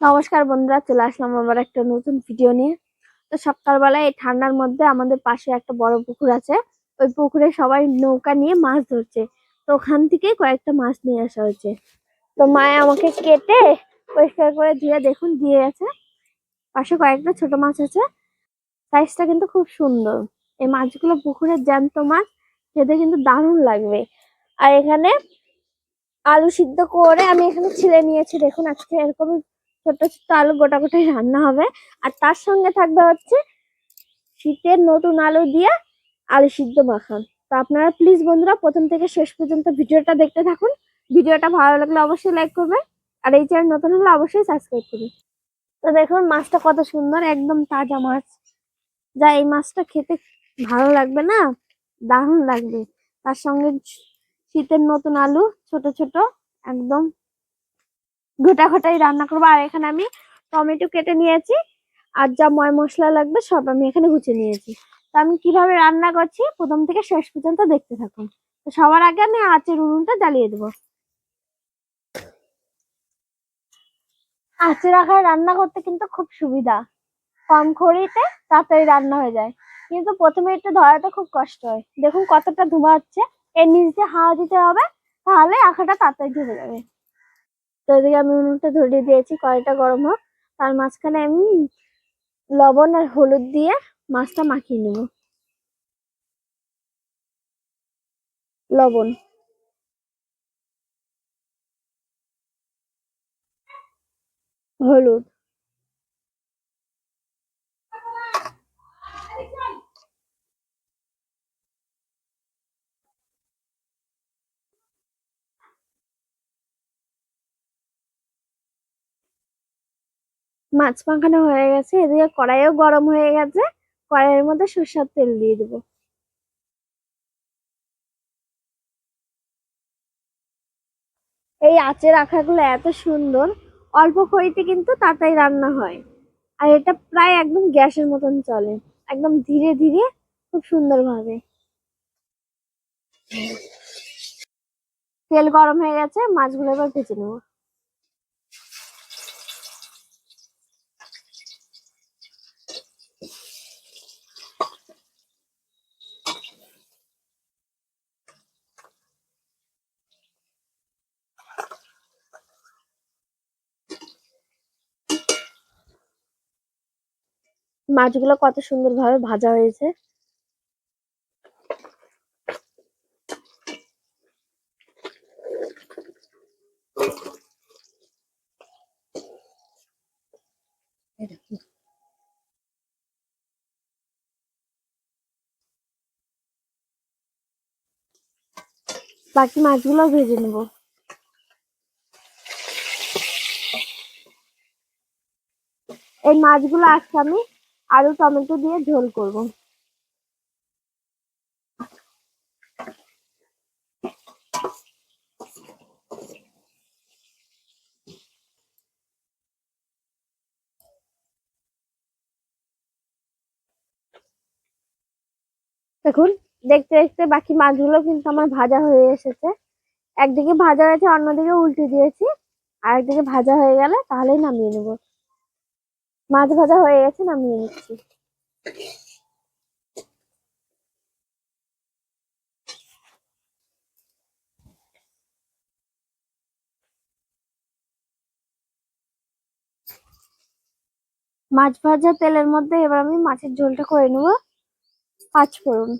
নমস্কার বন্ধুরা, চলে আসলাম আবার একটা নতুন ভিডিও নিয়ে। তো সকালবেলায় এই ঠান্ডার মধ্যে আমাদের পাশে একটা বড় পুকুর আছে। ওই পুকুরে সবাই নৌকা নিয়ে মাছ ধরছে। তো ওখান থেকে কয়েকটা মাছ নিয়ে আসা হয়েছে। তো মায়ে আমাকে কেটে পরিষ্কার করে ধুয়ে দেখুন, দিয়ে গেছে। পাশে কয়েকটা ছোট মাছ আছে। সাইজটা কিন্তু খুব সুন্দর। এই মাছগুলো পুকুরের জ্যান্ত মাছ, খেতে কিন্তু দারুণ লাগবে। আর এখানে আলু সিদ্ধ করে আমি এখানে ছিলে নিয়েছি। দেখুন, আজকে এরকমই ছোট ছোট আলু গোটা গোটাই রান্না হবে। আর তার সঙ্গে থাকবে হচ্ছে শীতের নতুন আলু দিয়ে আলু সিদ্ধ মাখান। তো আপনারা প্লিজ বন্ধুরা প্রথম থেকে শেষ পর্যন্ত ভিডিওটা দেখতে থাকুন। ভিডিওটা ভালো লাগলে অবশ্যই লাইক করবেন। আর এই চ্যানেল নতুন হলে অবশ্যই সাবস্ক্রাইব করবেন। তো দেখুন মাছটা কত সুন্দর, একদম তাজা মাছ। যা এই মাছটা খেতে ভালো লাগবে না? দারুণ লাগবে। তার সঙ্গে শীতের নতুন আলু, ছোট ছোট, একদম গোটা গোটাই রান্না করব। আর এখানে আমি টমেটো কেটে নিয়েছি, আর যা ময় মশলা লাগবে সব আমি এখানে গুছিয়ে নিয়েছি। তো আমি কীভাবে রান্না করছি প্রথম থেকে শেষ পর্যন্ত দেখতে থাকুন। তো সবার আগে আমি আঁচের উনুনটা জ্বালিয়ে দেবো। আঁচে রাখায় রান্না করতে কিন্তু খুব সুবিধা। কম খড়িতে তাড়াতাড়ি রান্না হয়ে যায়। কিন্তু প্রথমে একটু ধরাতে খুব কষ্ট হয়। দেখুন কতটা ধোঁয়া হচ্ছে। এর নিচ দিয়ে হাওয়া দিতে হবে, তাহলে আখাটা তাড়াতাড়ি ধরে যাবে। তো এদিকে আমি উনুনটা ধরিয়ে দিয়েছি, কড়াইটা গরম হোক। তার মাঝখানে আমি লবণ আর হলুদ দিয়ে মাছটা মাখিয়ে নেব। লবণ। হলুদ। মাছ মাখানো হয়ে গেছে, এদিকে কড়াইও গরম হয়ে গেছে, কড়াইয়ের মধ্যে সরষের তেল দিয়ে দেবো। এই আঁচের আখাগুলো এত সুন্দর, অল্প খড়িতে কিন্তু তাড়াতাড়ি রান্না হয়। আর এটা প্রায় একদম গ্যাসের মতন চলে, একদম ধীরে ধীরে, খুব সুন্দর ভাবে তেল গরম হয়ে গেছে, মাছগুলো এবার ভেজে নেব। মাছগুলো কত সুন্দরভাবে ভাজা হয়েছে। বাকি মাছগুলো ভেজে নেব। এই মাছগুলো আজকে আমি আলু টমেটো দিয়ে ঝোল করব। দেখুন, দেখতে দেখতে বাকি মাছগুলো কিন্তু আমার ভাজা হয়ে এসেছে। একদিকে ভাজা হয়েছে, অন্যদিকে উল্টে দিয়েছি। আর একদিকে ভাজা হয়ে গেলে তাহলেই নামিয়ে নেব। মাছ ভাজা হয়ে গেছে, নামিয়ে নিচ্ছি। মাছ ভাজা তেলের মধ্যে এবার আমি মাছের ঝোলটা করে নেব। পাঁচ ফোড়ন।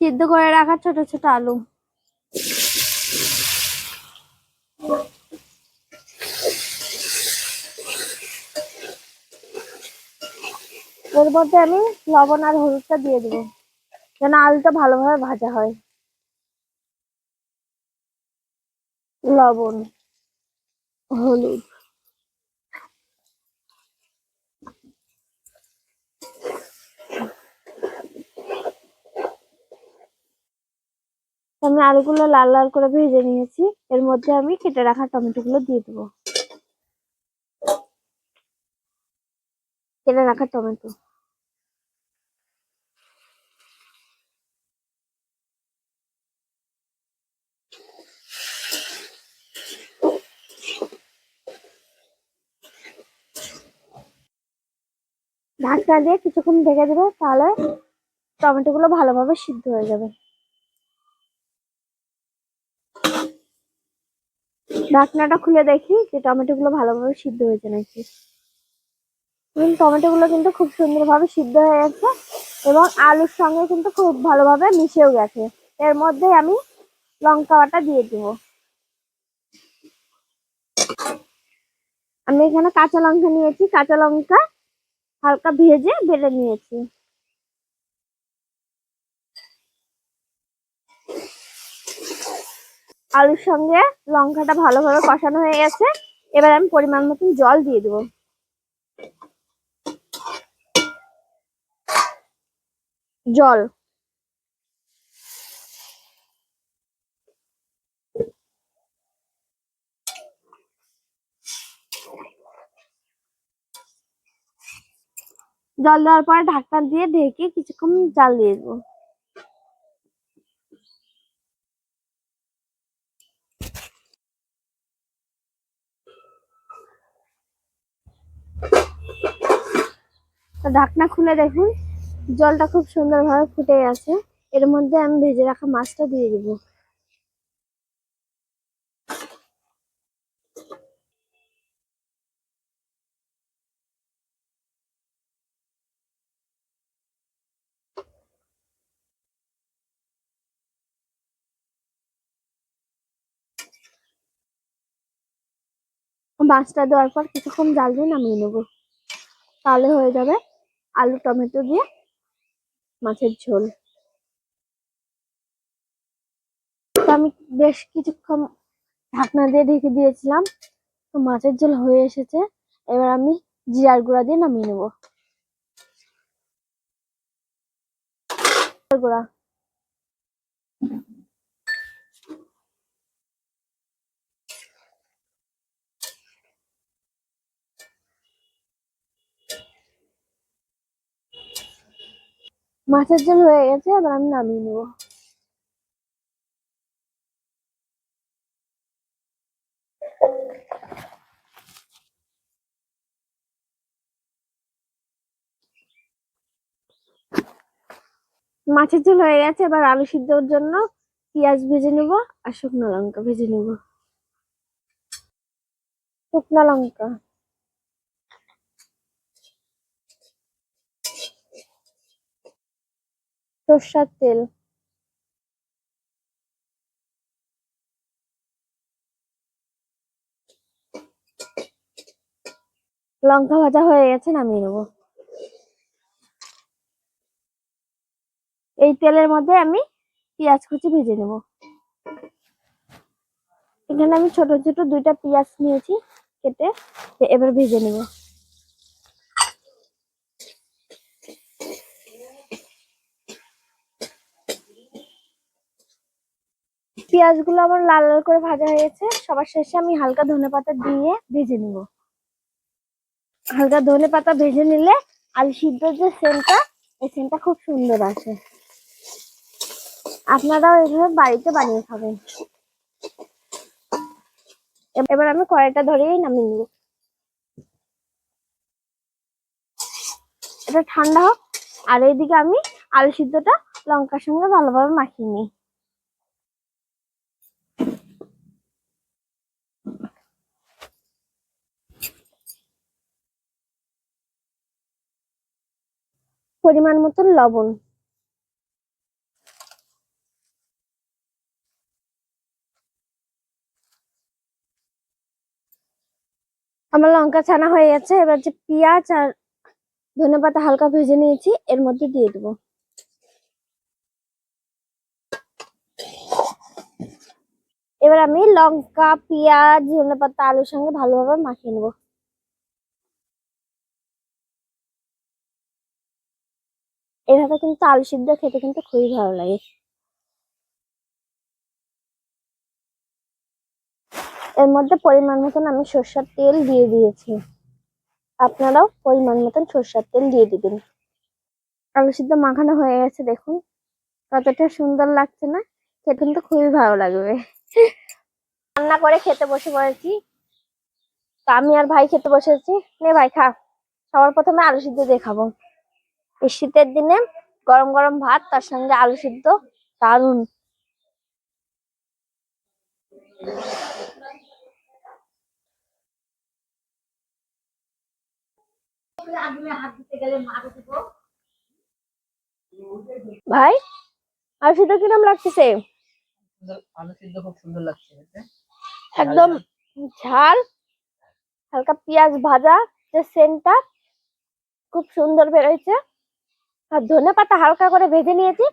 সিদ্ধ করে রাখা ছোট ছোট আলু। এর মধ্যে আমি লবণ আর হলুদটা দিয়ে দেবো, যেন আলুটা ভালোভাবে ভাজা হয়। লবণ, হলুদ। আমি আলুগুলো লাল লাল করে ভেজে নিয়েছি। এর মধ্যে আমি কেটে রাখা টমেটোগুলো দিয়ে দেবো। কেটে রাখা টমেটো। ঢাকনা দিয়ে কিছুক্ষণ ঢেকে দেবে, তাহলে টমেটোগুলো ভালোভাবে সিদ্ধ হয়ে যাবে। ঢাকনাটা খুলে দেখি যে টমেটো গুলো ভালোভাবে সিদ্ধ হয়েছে নাকি। টমেটো গুলো কিন্তু খুব সুন্দরভাবে সিদ্ধ হয়ে গেছে এবং আলুর সঙ্গে কিন্তু খুব ভালোভাবে মিশেও গেছে। এর মধ্যে আমি লঙ্কা বাটা দিয়ে দেবো। আমি এখানে কাঁচা লঙ্কা নিয়েছি। কাঁচা লঙ্কা হালকা ভেজে বেটে নিয়েছি। আলুর সঙ্গে লঙ্কাটা ভালোভাবে কষানো হয়ে গেছে। এবার আমি পরিমাণ মতন জল দিয়ে দেবো। জল। জল দেওয়ার পরে ঢাকনা দিয়ে ঢেকে কিছুক্ষণ জাল দিয়ে দেবো। ঢাকনা খুলে দেখুন। জলটা খুব সুন্দরভাবে ফুটে গেছে। এর মধ্যে আমি ভেজে রাখা মাছটা দিয়ে দেবো। মাছটা দেওয়ার পর কিছুক্ষণ জাল দিয়ে নামিয়ে নেব। তাহলে হয়ে যাবে। আলু, টমেটো দিয়ে মাছের ঝোল। আমি বেশ কিছুক্ষণ ঢাকনা দিয়ে ঢেকে দিয়েছিলাম। তো মাছের ঝোল হয়ে এসেছে। এবার আমি জিরার গুঁড়া দিয়ে নামিয়ে নেব। গুঁড়া। মাছের ঝোল হয়ে গেছে, এবার আমি নামিয়ে নেব। মাছের ঝোল হয়ে গেছে, এবার আলু সিদ্ধর জন্য পেঁয়াজ ভেজে নেব আর শুকনো লঙ্কা ভেজে নেব। শুকনো লঙ্কা। সর্ষার তেল। লঙ্কা ভাজা হয়ে গেছে, নামিয়ে নেব। এই তেলের মধ্যে আমি পেঁয়াজ কুচি ভেজে নেব। এখানে আমি ছোট ছোট দুইটা পেঁয়াজ নিয়েছি, কেটে এবার ভেজে নেব। পেঁয়াজগুলো আমার লাল লাল করে ভাজা হয়েছে সবার শেষে আমি হালকা ধনে পাতা দিয়ে ভেজে নিব। হালকা ধনে পাতা ভেজে নিলে আলু সিদ্ধর যে সেন্টটা এই সেন্টটা খুব সুন্দর আসে। আপনারাও এগুলো বাড়িতে বানিয়ে খাবেন। এব- এবার আমি কড়াইটা ধরেই নামিয়ে নিব। এটা ঠান্ডা হোক, আর এইদিকে আমি আলু সিদ্ধটা লঙ্কার সঙ্গে ভালোভাবে মাখিয়ে নিই। পরিমাণ মতন লবণ। আমার লঙ্কা ছানা হয়ে গেছে, এবার যে পেঁয়াজ আর ধনেপাতা হালকা ভেজে নিয়েছি, এর মধ্যে দিয়ে দেবো। এবার আমি লঙ্কা, পেঁয়াজ ধনেপাতা আলুর সঙ্গে ভালোভাবে মাখিয়ে নেব। এভাবে কিন্তু আলু সিদ্ধ খেতে কিন্তু খুবই ভালো লাগে। এর মধ্যে পরিমাণ মতন আমি সর্ষের তেল দিয়ে দিয়েছি। আপনারাও পরিমাণ মতন সর্ষের তেল দিয়ে দিবেন। আলু সিদ্ধ মাখানো হয়ে গেছে, দেখুন। কতটা সুন্দর লাগছে না? খেতে কিন্তু খুবই ভালো লাগবে। রান্না করে খেতে বসে পড়েছি। তো আমি আর ভাই খেতে বসেছি। নে ভাই খা। সবার প্রথমে আলু সিদ্ধ দিয়ে খাব। এই শীতের দিনে গরম গরম ভাত তার সঙ্গে আলু সিদ্ধ দারুণ ভাই আলু সিদ্ধ কিরম লাগতেছে? আলু সিদ্ধ খুব সুন্দর লাগছে একদম ঝাল হালকা পেঁয়াজ ভাজা যে সেন্টটা খুব সুন্দর বেরোয়েছে আর ধনে পাতা হালকা করে ভেজে নিয়েছি।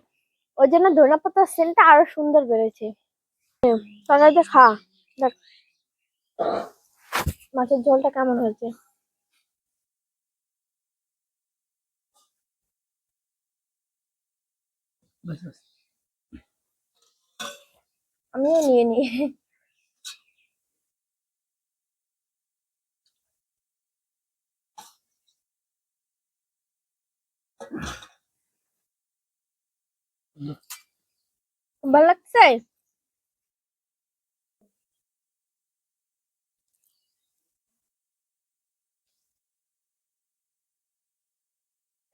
ওই জন্য ধনে পাতার সেন্টটা আরও সুন্দর তরকারিতে খা। দেখ। মাছের ঝোলটা কেমন হয়েছে। আমিও নিয়ে নিই। সুন্দর। ভালো লাগছে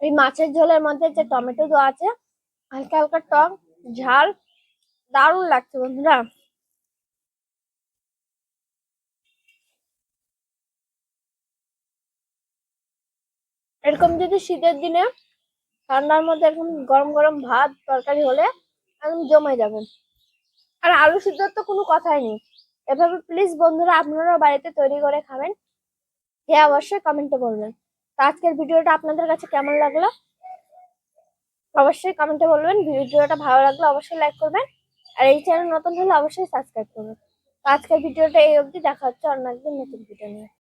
এই মাছের ঝোলের মধ্যে যে টমেটো দেওয়া আছে, হালকা হালকা টক, ঝাল, দারুণ লাগছে বন্ধুরা। এরকম যদি শীতের দিনে ঠান্ডার মধ্যে এখন গরম গরম ভাত তরকারি হলে একদম জমে যাবেন আর আলু সিদ্ধর তো কোনো কথাই নেই। এভাবে প্লিজ বন্ধুরা আপনারাও বাড়িতে তৈরি করে খাবেন। হ্যাঁ অবশ্যই কমেন্টে বলবেন। তো আজকের ভিডিওটা আপনাদের কাছে কেমন লাগল? অবশ্যই কমেন্টে বলবেন। ভিডিওটা ভালো লাগলে অবশ্যই লাইক করবেন। আর এই চ্যানেল নতুন হলে অবশ্যই সাবস্ক্রাইব করবেন। তো আজকের ভিডিওটা এই অবধি। দেখা হচ্ছে অন্য একদিন নতুন ভিডিও নিয়ে।